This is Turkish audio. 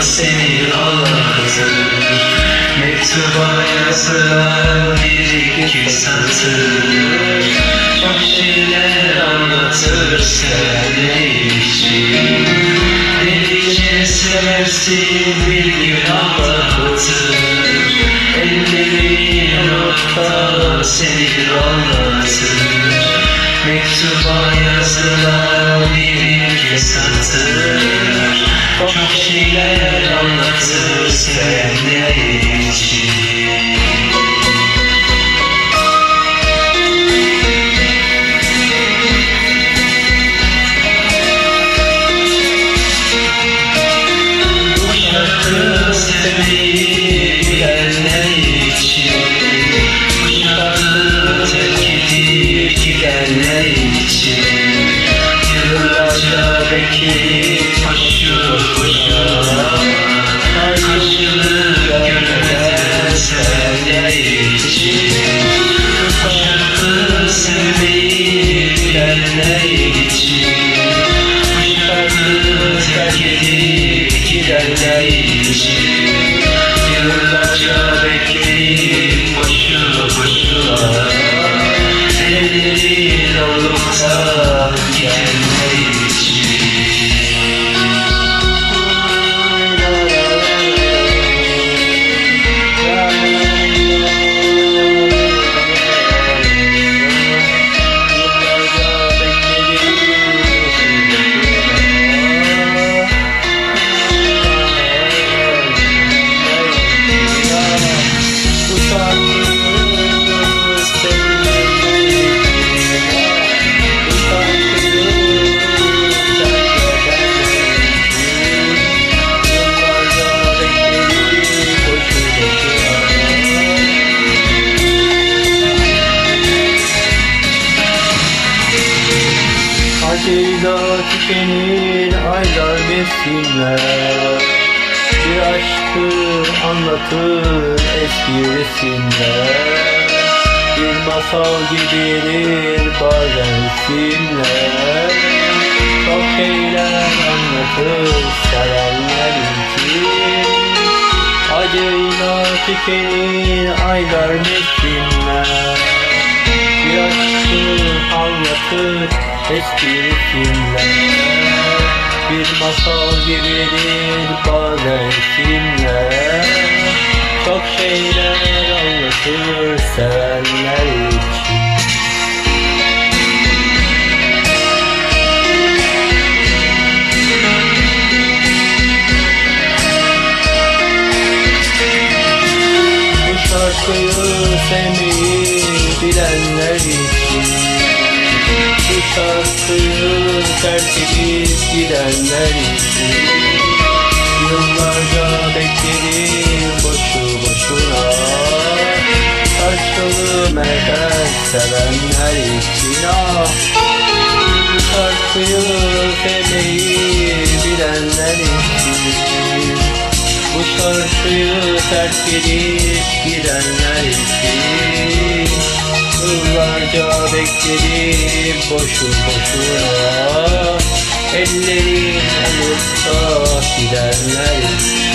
seni ağlatır Mektuba yazılan bir iki satır Çok şeyler anlatır. Sevdiği için Delice seversin bir günah dağıtır Ellerin alıp da seni ağlatır Mektuba yazılan bir iki satır Çok şeyler anlatır sevdiği için edip gidenler için Yıllarca bekleyip koşu koşu Karşılık görmeden sevenler için? Bu şarkı sevmeyi bilenler için? Bu terk edip gidenler için Ellerin olup da gidenler tükenir aylar mevsimler Bir aşkı anlatır eski resimler. Bir masal gibidir bazen resimler Çok şeyler anlatır sevenler için. Acıyla tükenir aylar mevsimler bir aşkı anlatır eski resimler Bir masal gibidir bazen filmler. Çok şeyler anlatır sevenler için. Bu şarkıyı sevmeyi şarkıyı terk edip gidenler için. Yıllarca bekledim boşu boşuna. Karşılığı merkez sevenler için. Ah! Şarkıyı sevmeyi bilenler için. Bu şarkıyı terk edip gidenler için Yıllarca bekledim boşu boşuna. Ellerin alıp da gidenler